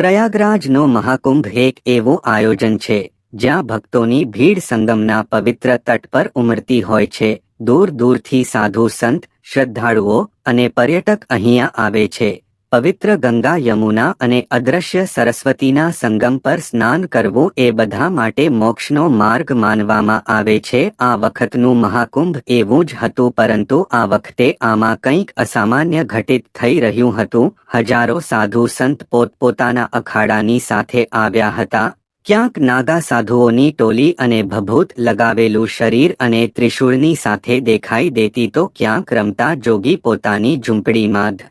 પ્રયાગરાજનો મહાકુંભ એક એવું આયોજન છે, જ્યાં ભક્તોની ભીડ સંગમના પવિત્ર તટ પર ઉમરતી હોય છે. દૂર દૂરથી સાધુ સંત, શ્રદ્ધાળુઓ અને પર્યટક અહીંયા આવે છે. પવિત્ર ગંગા યમુના અને અદ્રશ્ય સરસ્વતીના સંગમ પર સ્નાન કરવું એ બધા માટે મોક્ષનો માર્ગ માનવામાં આવે છે. આ વખતનું મહાકુંભ એવું જ હતું, પરંતુ આ વખતે આમાં કંઈક અસામાન્ય ઘટિત થઈ રહ્યું હતું. હજારો સાધુ સંત પોતપોતાના અખાડાની સાથે આવ્યા હતા. ક્યાંક નાગા સાધુઓની ટોલી અને ભભૂત લગાવેલું શરીર અને ત્રિશૂળની સાથે દેખાઈ દેતી તો ક્યાંક રમતા જોગી પોતાની ઝૂંપડીમાં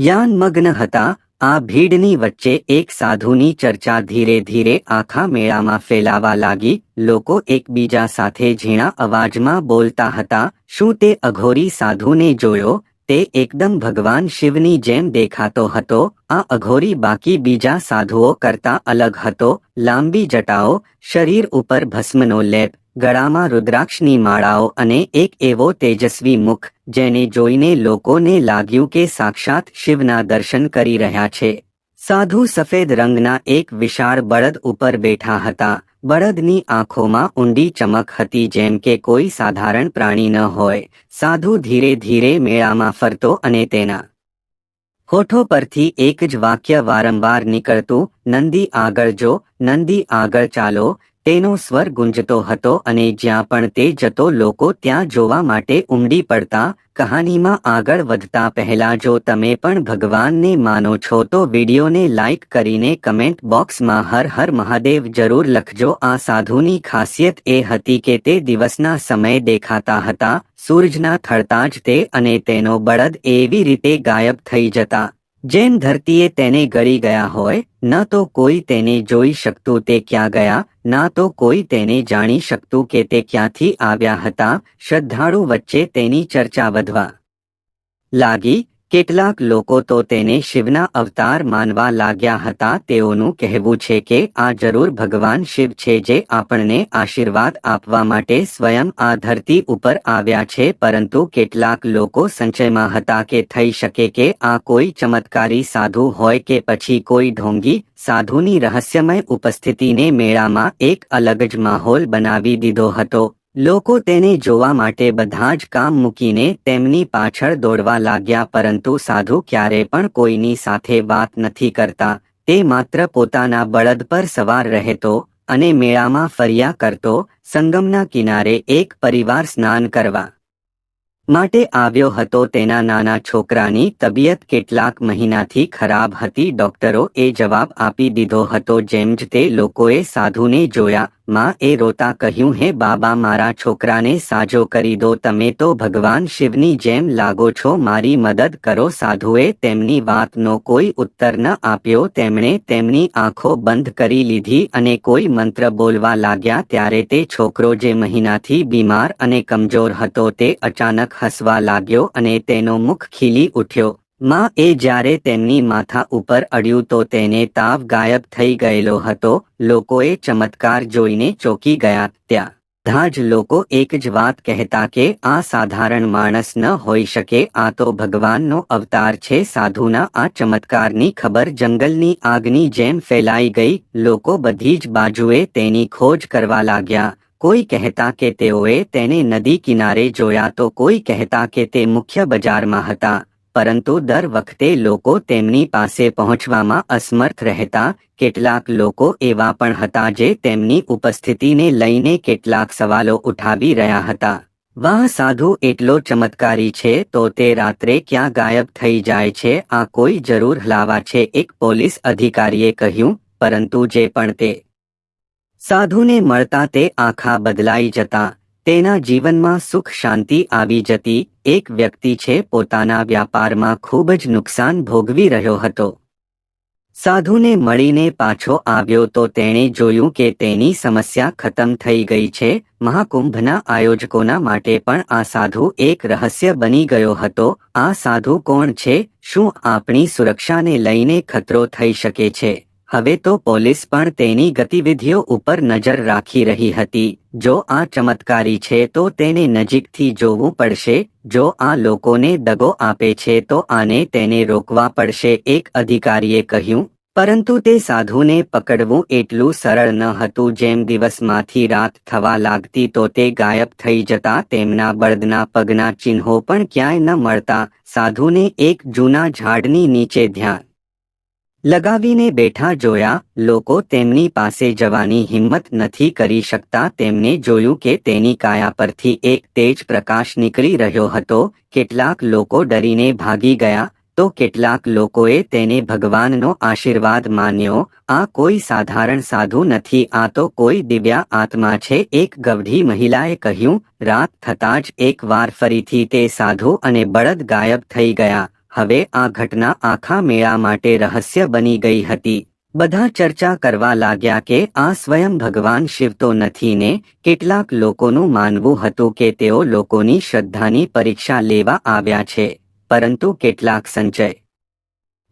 જ યાનમગ્ન હતા, આ ભીડની વચ્ચે એક સાધુની ચર્ચા ધીરે ધીરે આખા મેળામાં ફેલાવા લાગી, લોકો એકબીજા સાથે ઝીણા અવાજમાં બોલતા હતા, શું તે અઘોરી સાધુને જોયો, તે એકદમ ભગવાન શિવની જેમ દેખાતો હતો, આ અઘોરી બાકી બીજા સાધુઓ કરતા અલગ હતો, લાંબી જટાઓ, શરીર ઉપર ભસ્મનો લેપ ગળામાં રુદ્રાક્ષની માળાઓ અને એક એવો તેજસ્વી મુખ, જેને જોઈને લોકોને લાગ્યું કે સાક્ષાત શિવના દર્શન કરી રહ્યા છે. સાધુ સફેદ રંગના એક વિશાળ બળદ ઉપર બેઠા હતા. બળદની આંખોમાં ઊંડી ચમક હતી જેમ કે કોઈ સાધારણ પ્રાણી ન હોય. સાધુ ધીરે ધીરે મેળામાં ફરતો અને તેના હોઠો પરથી એક જ વાક્ય વારંવાર નીકળતું, નંદી આગળ જો, નંદી આગળ ચાલો તેનો સ્વર ગુંજતો હતો અને જ્યાં પણ તે જતો લોકો ત્યાં જોવા માટે ઉમડી પડતા કહાનીમાં આગળ વધતા પહેલા જો તમે પણ ભગવાનને માનો છો તો વિડીયોને લાઇક કરીને કમેન્ટ બોક્સમાં હર હર મહાદેવ જરૂર લખજો. આ સાધુની ખાસિયત એ હતી કે તે દિવસના સમયે દેખાતા હતા, સૂરજના થળતા જ તે અને તેનો બળદ એવી રીતે ગાયબ થઈ જતા. જેમ ધરતીએ તેને ગળી ગયા હોય, ન તો કોઈ તેને જોઈ શકતું તે ક્યાં ગયા, ના તો કોઈ તેને જાણી શકતું કે તે ક્યાંથી આવ્યા હતા, શ્રદ્ધાળુ વચ્ચે તેની ચર્ચા વધવા લાગી કેટલાક લોકો તો તેને શિવના અવતાર માનવા લાગ્યા હતા. તેઓનું કહેવું છે કે આ જરૂર ભગવાન શિવ છે જે આપણને આશીર્વાદ આપવા માટે સ્વયં આ ધરતી ઉપર આવ્યા છે. પરંતુ કેટલાક લોકો સંચયમાં હતા કે થઈ શકે કે આ કોઈ ચમત્કારી સાધુ હોય કે પછી કોઈ ઢોંગી સાધુની રહસ્યમય ઉપસ્થિતિને મેળામાં એક અલગ જ માહોલ બનાવી દીધો હતો. લોકો તેને જોવા માટે બધા જ કામ મૂકીને તેમની પાછળ દોડવા લાગ્યા, પરંતુ સાધુ ક્યારે પણ કોઈની સાથે વાત નથી કરતા. તે માત્ર પોતાના બળદ પર સવાર રહેતો અને મેળામાં ફર્યા કરતો, સંગમના કિનારે એક પરિવાર સ્નાન કરવા માટે આવ્યો હતો. તેના નાના છોકરાની તબિયત કેટલાક મહિનાથી ખરાબ હતી. ડોક્ટરો એ જવાબ આપી દીધો હતો. જેમ જ તે લોકોએ સાધુને જોયા માં એ રોતા કહ્યું, હે બાબા, મારા છોકરાને સાજો કરી દો. તમે તો ભગવાન શિવની જેમ લાગો છો. મારી મદદ કરો સાધુએ તેમની વાતનો કોઈ ઉત્તર ન આપ્યો. તેમણે તેમની આંખો બંધ કરી લીધી અને કોઈ મંત્ર બોલવા લાગ્યા. ત્યારે તે છોકરો જે મહિનાથી બીમાર અને કમજોર હતો, તે અચાનક હસવા લાગ્યો અને તેનો મુખ ખીલી ઉઠ્યો. માં એ જ્યારે તેમની માથા ઉપર અડ્યું તો તેને તાવ ગાયબ થઈ ગયેલો હતો, લોકોએ ચમત્કાર જોઈને ચોકી ગયા ત્યાં. બધા જ લોકો એક જ વાત કહેતા કે, આ સાધારણ માણસ ન હોઈ શકે, આ તો ભગવાનનો અવતાર છે, સાધુના આ ચમત્કારની ખબર જંગલની આગની જેમ ફેલાઈ ગઈ, લોકો બધી જ બાજુએ તેની ખોજ કરવા લાગ્યા. કોઈ કહેતા કે તેઓએ તેને નદી કિનારે જોયા તો કોઈ કહેતા કે તે મુખ્ય બજારમાં હતા. પરંતુ દર વખતે લોકો તેમની પાસે પહોંચવામાં અસમર્થ રહેતા કેટલાક લોકો એવા પણ હતા જે તેમની ઉપસ્થિતિને લઈને કેટલાક સવાલો ઉઠાવી રહ્યા હતા. વાહ સાધુ, એટલો ચમત્કારી છે, તો તે રાત્રે ક્યાં ગાયબ થઈ જાય છે? આ કોઈ જરૂર હલાવા છે, એક પોલીસ અધિકારીએ કહ્યું, પરંતુ જે પણ તે સાધુને મળતા તે આખા બદલાઈ જતા. તેના જીવનમાં સુખ શાંતિ આવી જતી એક વ્યક્તિ છે પોતાના વ્યાપારમાં ખૂબ જ નુકસાન ભોગવી રહ્યો હતો. સાધુને મળીને પાછો આવ્યો તો તેણે જોયું કે તેની સમસ્યા ખતમ થઈ ગઈ છે, મહાકુંભના આયોજકોના માટે પણ આ સાધુ એક રહસ્ય બની ગયો હતો, આ સાધુ કોણ છે, શું આપણી સુરક્ષાને લઈને ખતરો થઈ શકે છે? હવે તો પોલીસ પણ તેની ગતિવિધિઓ ઉપર નજર રાખી રહી હતી. જો આ ચમત્કારી છે તો તેને નજીકથી જોવું પડશે. જો આ લોકોને દગો આપે છે તો આને તેને રોકવા પડશે, એક અધિકારીએ કહ્યું. પરંતુ તે સાધુને પકડવું એટલું સરળ ન હતું. જેમ દિવસમાંથી રાત થવા લાગતી તો તે ગાયબ થઈ જતા, તેમના બળદના પગના ચિહ્નો પણ ક્યાંય ન મળતા. સાધુને એક જૂના ઝાડની નીચે ધ્યાન લગાવીને બેઠા જોયા, લોકો તેમની પાસે જવાની હિંમત નથી કરી શકતા, તેમને જોયું કે તેની કાયા પરથી એક તેજ પ્રકાશ નીકળી રહ્યો હતો, કેટલાક લોકો ડરીને ભાગી ગયા, તો કેટલાક લોકોએ તેને ભગવાનનો આશીર્વાદ માન્યો, આ કોઈ સાધારણ સાધુ નથી, આ તો કોઈ દિવ્યા આત્મા છે, એક ગવઢી મહિલાએ કહ્યું, રાત થતાં જ એકવાર ફરીથી તે સાધુ અને બળદ ગાયબ થઈ ગયા હવે આ ઘટના આખા મેળા માટે રહસ્ય બની ગઈ હતી. બધા ચર્ચા કરવા લાગ્યા કે આ સ્વયં ભગવાન શિવ તો નથી ને કેટલાક લોકોનું માનવું હતું કે તેઓ લોકોની શ્રદ્ધાની પરીક્ષા લેવા આવ્યા છે, પરંતુ કેટલાક સંચય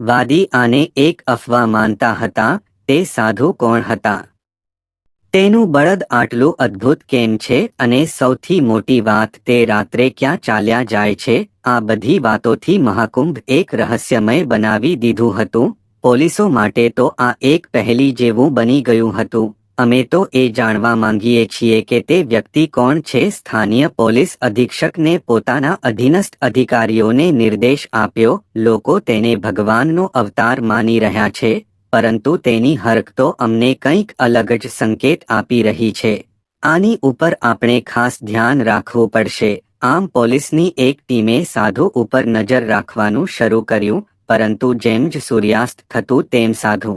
વાદી આને એક અફવા માનતા હતા, તે સાધુ કોણ હતા? તેનું બળદ આટલું અદ્ભુત કેમ છે અને સૌથી મોટી વાત તે રાત્રે ક્યાં ચાલ્યા જાય છે? આ બધી વાતોથી મહાકુંભ એક રહસ્યમય બનાવી દીધું હતું. પોલીસો માટે તો આ એક પહેલી જેવું બની ગયું હતું. અમે તો એ જાણવા માંગીએ છીએ કે તે વ્યક્તિ કોણ છે? સ્થાનીય પોલીસ અધિક્ષકને પોતાના અધીનસ્થ અધિકારીઓને નિર્દેશ આપ્યો. લોકો તેને ભગવાનનો અવતાર માની રહ્યા છે. પરંતુ તેની હરકતો અમને કંઈક અલગ જ સંકેત આપી રહી છે. આની ઉપર આપણે ખાસ ધ્યાન રાખવું પડશે. આમ પોલીસની એક ટીમે સાધુ ઉપર નજર રાખવાનું શરૂ કર્યું, પરંતુ જેમ જ સૂર્યાસ્ત થતું તેમ સાધુ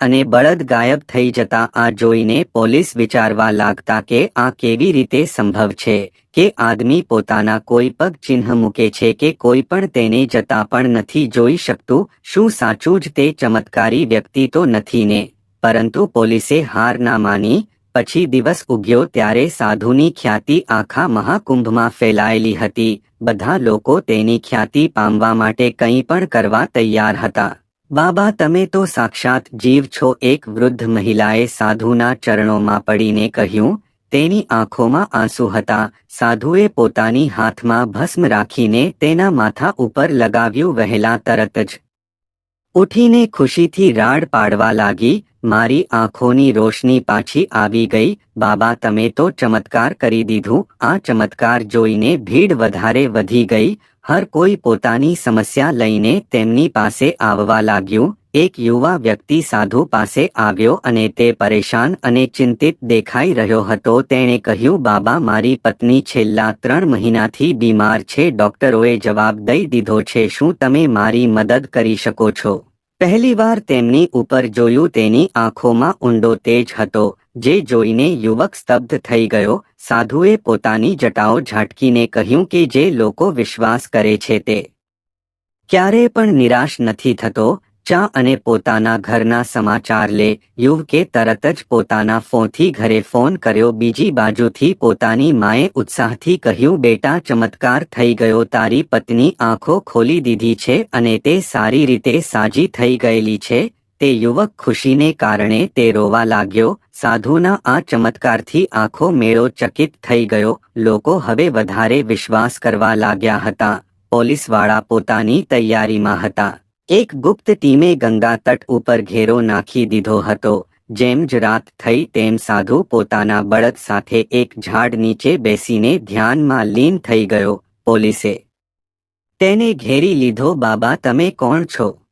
અને બળદ ગાયબ થઈ જતા આ જોઈને પોલીસ વિચારવા લાગતા કે આ કેવી રીતે સંભવ છે કે આદમી પોતાના કોઈ પગ ચિહ્ન મૂકે છે કે કોઈ પણ તેને જતા પણ નથી જોઈ શકતું, શું સાચું જ તે ચમત્કારી વ્યક્તિ તો નથી ને? પરંતુ પોલીસે હાર ના માની, પછી દિવસ ઉગ્યો ત્યારે સાધુની ખ્યાતિ આખા મહાકુંભમાં ફેલાયેલી હતી. બધા લોકો તેની ખ્યાતિ પામવા માટે કંઈ પણ કરવા તૈયાર હતા. બાબા, તમે તો સાક્ષાત જીવ છો, એક વૃદ્ધ મહિલાએ સાધુના ચરણોમાં પડીને કહ્યું, તેની આંખોમાં આંસુ હતા. સાધુએ પોતાની હાથમાં ભસ્મ રાખીને તેના માથા ઉપર લગાવ્યું વહેલા તરત જ. ઉઠીને ખુશીથી રાડ પાડવા લાગી, મારી આંખોની રોશની પાછી આવી ગઈ. બાબા, તમે તો ચમત્કાર કરી દીધું. આ ચમત્કાર જોઈને ભીડ વધારે વધી ગઈ હર કોઈ પોતાની સમસ્યા લઈને તેમની પાસે આવવા લાગ્યું, એક યુવા વ્યક્તિ સાધુ પાસે આવ્યો અને તે પરેશાન અને ચિંતિત દેખાઈ રહ્યો હતો. તેણે કહ્યું, બાબા, મારી પત્ની છેલ્લા ત્રણ મહિનાથી બીમાર છે. ડોક્ટરોએ જવાબ દઈ દીધો છે. શું તમે મારી મદદ કરી શકો છો? પહેલીવાર તેમની ઉપર જોયું, તેની આંખોમાં ઊંડો તેજ હતો. જે જોઈને યુવક સ્તબ્ધ થઈ ગયો, સાધુએ પોતાની જટાઓ ઝાટકીને કહ્યું કે જે લોકો વિશ્વાસ કરે છે તે ક્યારે પણ નિરાશ નથી થતો. ચા અને પોતાના ઘરના સમાચાર લે, યુવકે તરત જ પોતાના ફોનથી ઘરે ફોન કર્યો. બીજી બાજુથી પોતાની માએ ઉત્સાહથી કહ્યું, બેટા, ચમત્કાર થઈ ગયો. તારી પત્ની આંખો ખોલી દીધી છે અને તે સારી રીતે સાજી થઈ ગયેલી છે. તે યુવક ખુશીને કારણે તે રોવા લાગ્યો. સાધુના આ ચમત્કારથી આખો મેળો ચકિત થઈ ગયો. લોકો હવે વધારે વિશ્વાસ કરવા લાગ્યા હતા. પોલીસવાળા પોતાની તૈયારીમાં હતા. એક ગુપ્ત ટીમે ગંગા તટ ઉપર ઘેરો નાખી દીધો હતો. જેમ જ રાત થઈ તેમ સાધુ પોતાના બળદ સાથે એક ઝાડ નીચે બેસીને ધ્યાનમાં લીન થઈ ગયો. પોલીસે તેને ઘેરી લીધો, બાબા, તમે કોણ છો?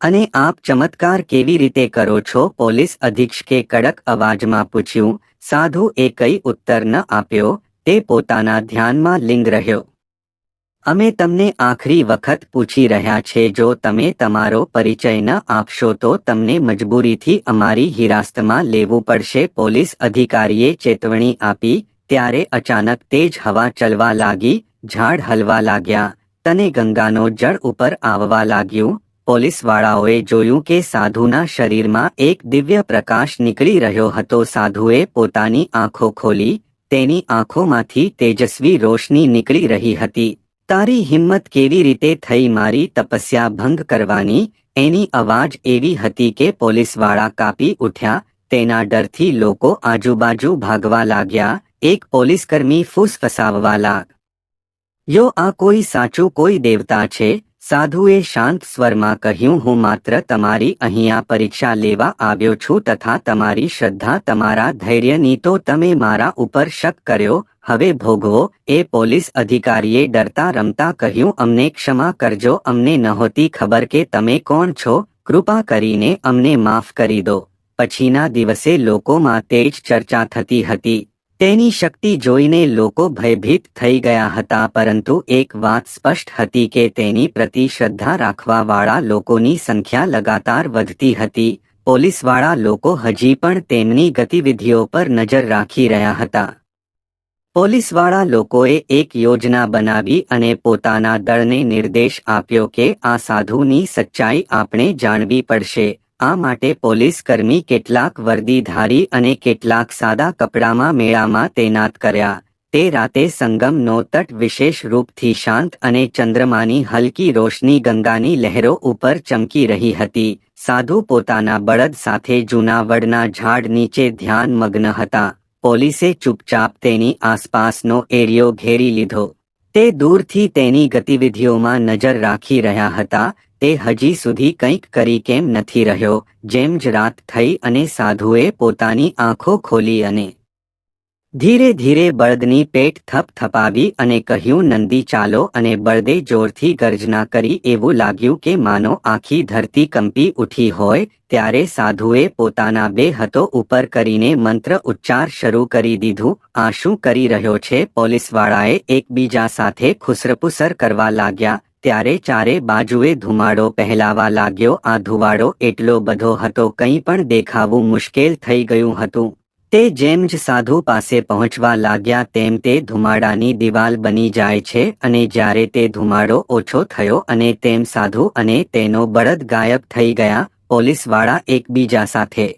અને આપ ચમત્કાર કેવી રીતે કરો છો? પોલીસ અધિક્ષકે કડક અવાજમાં પૂછ્યું, સાધુ એ કઈ ઉત્તર ન આપ્યો? તે પોતાના ધ્યાનમાં લિંગ રહ્યો. અમે તમને આખરી વખત પૂછી રહ્યા છે, જો તમે તમારો પરિચય ન આપશો, તો તમને મજબૂરીથી અમારી હિરાસ્તમાં લેવું પડશે. પોલીસ અધિકારીએ ચેતવણી આપી, ત્યારે અચાનક તેજ હવા ચલવા લાગી, ઝાડ હલવા લાગ્યા, તને ગંગાનો જળ ઉપર આવવા લાગ્યું પોલીસવાળાઓએ જોયું કે સાધુના શરીરમાં એક દિવ્ય પ્રકાશ નીકળી રહ્યો હતો. સાધુએ પોતાની આંખો ખોલી, તેની આંખોમાંથી તેજસ્વી રોશની નીકળી રહી હતી. તારી હિંમત કેવી રીતે થઈ મારી તપસ્યા ભંગ કરવાની એની અવાજ એવી હતી કે પોલીસવાળા કાપી ઉઠ્યા, તેના ડરથી લોકો આજુબાજુ ભાગવા લાગ્યા, એક પોલીસકર્મી ફૂસફસાવવા લાગ. યો આ કોઈ સાચું કોઈ દેવતા છે? સાધુએ શાંત સ્વરમાં કહ્યું, હું માત્ર તમારી અહીંયા પરીક્ષા લેવા આવ્યો છું તથા તમારી શ્રદ્ધા, તમારા ધૈર્યની તો તમે મારા ઉપર શક કર્યો. હવે ભોગવો. એ પોલીસ અધિકારીએ ડરતા રમતા કહ્યું, અમને ક્ષમા કરજો, અમને નહોતી ખબર કે તમે કોણ છો. કૃપા કરીને અમને માફ કરી દો. પછીના દિવસે લોકોમાં તેજ ચર્ચા થતી હતી. તેની શક્તિ જોઈને લોકો ભયભીત થઈ ગયા હતા, પરંતુ એક વાત સ્પષ્ટ હતી કે તેની પ્રતિ શ્રદ્ધા રાખવાવાળા લોકોની સંખ્યા લગાતાર વધતી હતી. પોલીસવાળા લોકો હજી પણ તેમની ગતિવિધિઓ પર નજર રાખી રહ્યા હતા. પોલીસવાળા લોકોએ એક યોજના બનાવી અને પોતાના દળને નિર્દેશ આપ્યો કે આ સાધુની સચ્ચાઈ આપણે જાણવી પડશે. આ માટે પોલીસ કર્મી કેટલાક વર્દીધારી અને કેટલાક સાદા કપડામાં મેળામાં તૈનાત કર્યા. તે રાતે સંગમનો તટ વિશેષ રૂપથી શાંત અને ચંદ્રમાની હલકી રોશની ગંગાની લહેરો ઉપર ચમકી રહી હતી. સાધુ પોતાના બળદ સાથે જૂના વડના ઝાડ નીચે ધ્યાન મગ્ન હતા. પોલીસે ચૂપચાપ તેની આસપાસનો એરિયો ઘેરી લીધો. તે દૂરથી તેની ગતિવિધિઓમાં નજર રાખી રહ્યા હતા. તે હજી સુધી કંઈક કરી કેમ નથી રહ્યો? જેમ જ રાત થઈ અને સાધુએ પોતાની આંખો ખોલી અને ધીરે ધીરે બળદની પેટ થપ થપાવી અને કહ્યું, નંદી, ચાલો. અને બળદે જોરથી ગર્જના કરી, એવું લાગ્યું કે માનો આખી ધરતી કંપી ઉઠી હોય, ત્યારે સાધુએ પોતાના બે હતો ઉપર કરીને મંત્ર ઉચ્ચાર શરૂ કરી દીધું. આ શું કરી રહ્યો છે? પોલીસવાળાએ એકબીજા સાથે ખુસરપુસર કરવા લાગ્યા. ત્યારે ચારે બાજુએ ધુમાડો પહેલાવા લાગ્યો. આ ધુવાડો એટલો બધો હતો કંઈ પણ દેખાવું મુશ્કેલ થઈ ગયું હતું. તે જેમ જ સાધુ પાસે પહોંચવા લાગ્યા તેમ તે ધુમાડાની દિવાલ બની જાય છે અને જ્યારે તે ધુમાડો ઓછો થયો અને તેમ સાધુ અને તેનો બળદ ગાયબ થઈ ગયા, પોલીસવાળા એકબીજા સાથે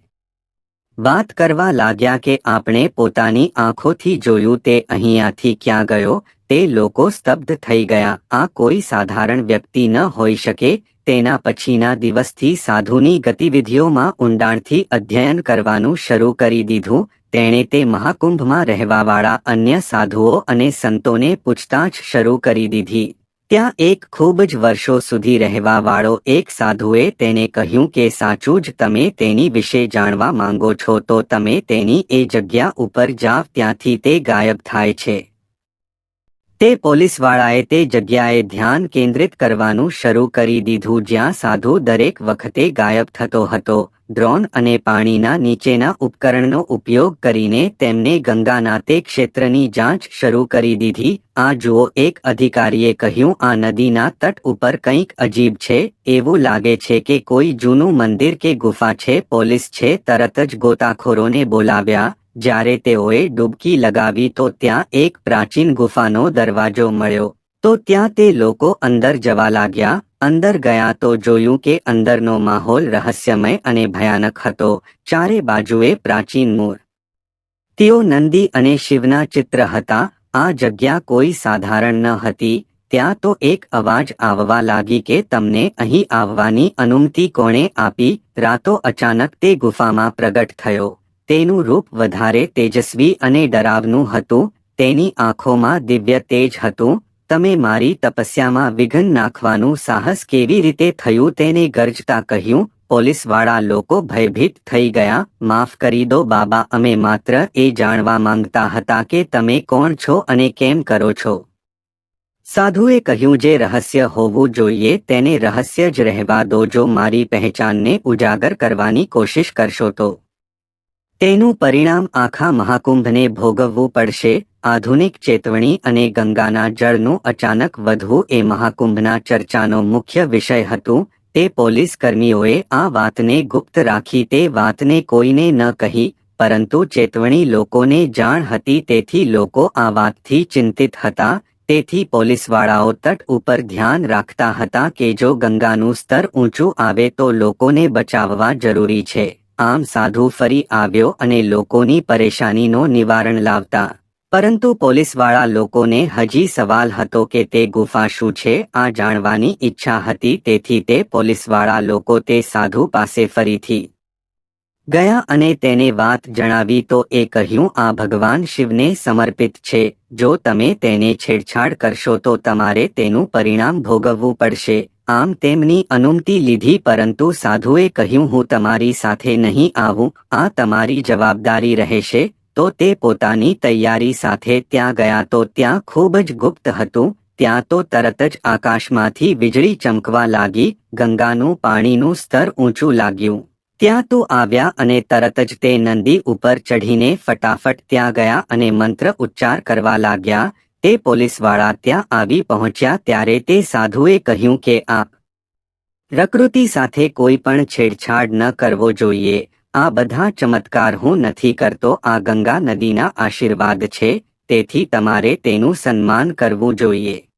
વાત કરવા લાગ્યા કે આપણે પોતાની આંખોથી જોયું તે અહીંયાથી ક્યાં ગયો તે લોકો સ્તબ્ધ થઈ ગયા. આ કોઈ સાધારણ વ્યક્તિ ન હોઈ શકે. તેના પછીના દિવસથી સાધુની ગતિવિધિઓમાં ઊંડાણથી અધ્યયન કરવાનું શરૂ કરી દીધું. તેણે તે મહાકુંભમાં રહેવાવાળા અન્ય સાધુઓ અને સંતોને પૂછતાછ શરૂ કરી દીધી. ત્યાં એક ખૂબ જ વર્ષો સુધી રહેવાવાળો એક સાધુએ તેને કહ્યું કે, સાચું જ તમે તેની વિશે જાણવા માંગો છો તો તમે તેની એ જગ્યા ઉપર જાવ. ત્યાંથી તે ગાયબ થાય છે. તે પોલીસવાળાએ તે જગ્યાએ ધ્યાન કેન્દ્રિત કરવાનું શરૂ કરી દીધું જ્યાં સાધુ દરેક વખતે ગાયબ થતો હતો. ડ્રોન અને પાણીના નીચેના ઉપકરણનો ઉપયોગ કરીને તેમને ગંગાના તે ક્ષેત્રની જાંચ શરૂ કરી દીધી. આ જુઓ, એક અધિકારીએ કહ્યું, આ નદીના તટ ઉપર કંઈક અજીબ છે. એવું લાગે છે કે કોઈ જૂનું મંદિર કે ગુફા છે. પોલીસ છે, તરત જ ગોતાખોરોને બોલાવ્યા. જ્યારે તેઓએ ડૂબકી લગાવી તો ત્યાં એક પ્રાચીન ગુફાનો દરવાજો મળ્યો. તો ત્યાં તે લોકો અંદર જવા લાગ્યા. અંદર ગયા તો જોયું કે અંદરનો માહોલ રહસ્યમય અને ભયાનક હતો. ચારે બાજુએ પ્રાચીન મૂર. તેઓ નંદી અને શિવના ચિત્ર હતા. આ જગ્યા કોઈ સાધારણ ન હતી. ત્યાં તો એક અવાજ આવવા લાગી કે તમને અહીં આવવાની અનુમતિ કોણે આપી? રાતો અચાનક તે ગુફામાં પ્રગટ થયો. તેનું રૂપ વધારે તેજસ્વી અને ડરાવનું હતું, તેની આંખોમાં દિવ્ય તેજ હતું, તમે મારી તપસ્યામાં વિઘન નાખવાનું સાહસ કેવી રીતે થયું તેને ગરજતા કહ્યું, પોલીસવાળા લોકો ભયભીત થઈ ગયા, માફ કરી દો બાબા, અમે માત્ર એ જાણવા માંગતા હતા કે તમે કોણ છો અને કેમ કરો છો. સાધુએ કહ્યું જે રહસ્ય હોવું જોઈએ તેને રહસ્ય જ રહેવા દો, જો મારી પહેચાનને ઉજાગર કરવાની કોશિશ કરશો તો. તેનું પરિણામ આખા મહાકુંભને ભોગવવું પડશે, આધુનિક ચેતવણી અને ગંગાના જળનું અચાનક વધવું એ મહાકુંભના ચર્ચાનો મુખ્ય વિષય હતું, તે પોલીસ કર્મીઓએ આ વાતને ગુપ્ત રાખી તે વાતને કોઈને ન કહી, પરંતુ ચેતવણી લોકોને જાણ હતી તેથી લોકો આ વાતથી ચિંતિત હતા, તેથી પોલીસવાળાઓ તટ ઉપર ધ્યાન રાખતા હતા કે જો ગંગાનું સ્તર ઊંચું આવે તો લોકોને બચાવવા જરૂરી છે. આમ સાધુ ફરી આવ્યો અને લોકોની પરેશાનીનું નિવારણ લાવતા. પરંતુ પોલીસવાળા લોકોને હજી સવાલ હતો કે તે ગુફા શું છે? આ જાણવાની ઈચ્છા હતી, તેથી તે પોલીસવાળા લોકો તે સાધુ પાસે ફરીથી ગયા અને તેને વાત જણાવી તો એ કહ્યું, આ ભગવાન શિવને સમર્પિત છે. જો તમે તેને છેડછાડ કરશો તો તમારે તેનું પરિણામ ભોગવવું પડશે. આમ તેમની અનુમતિ લીધી પરંતુ સાધુએ કહ્યું, હું તમારી સાથે નહીં આવું, આ તમારી જવાબદારી રહેશે. તો તે પોતાની તૈયારી સાથે ત્યાં ગયા તો ત્યાં ખૂબ જ ગુપ્ત હતું, ત્યાં તો તરત જ આકાશમાંથી વીજળી ચમકવા લાગી, ગંગાનું પાણીનું સ્તર ઊંચું લાગ્યું. ત્યાં તો આવ્યા અને તરત જ તે નંદી ઉપર ચઢીને ફટાફટ ત્યાં ગયા અને મંત્ર ઉચ્ચાર કરવા લાગ્યા તે પોલીસવાળા ત્યાં આવી પહોંચ્યા ત્યારે તે સાધુએ કહ્યું કે આ પ્રકૃતિ સાથે કોઈ પણ છેડછાડ ન કરવો જોઈએ. આ બધા ચમત્કાર હું નથી કરતો. આ ગંગા નદીના આશીર્વાદ છે. તેથી તમારે તેનું સન્માન કરવું જોઈએ.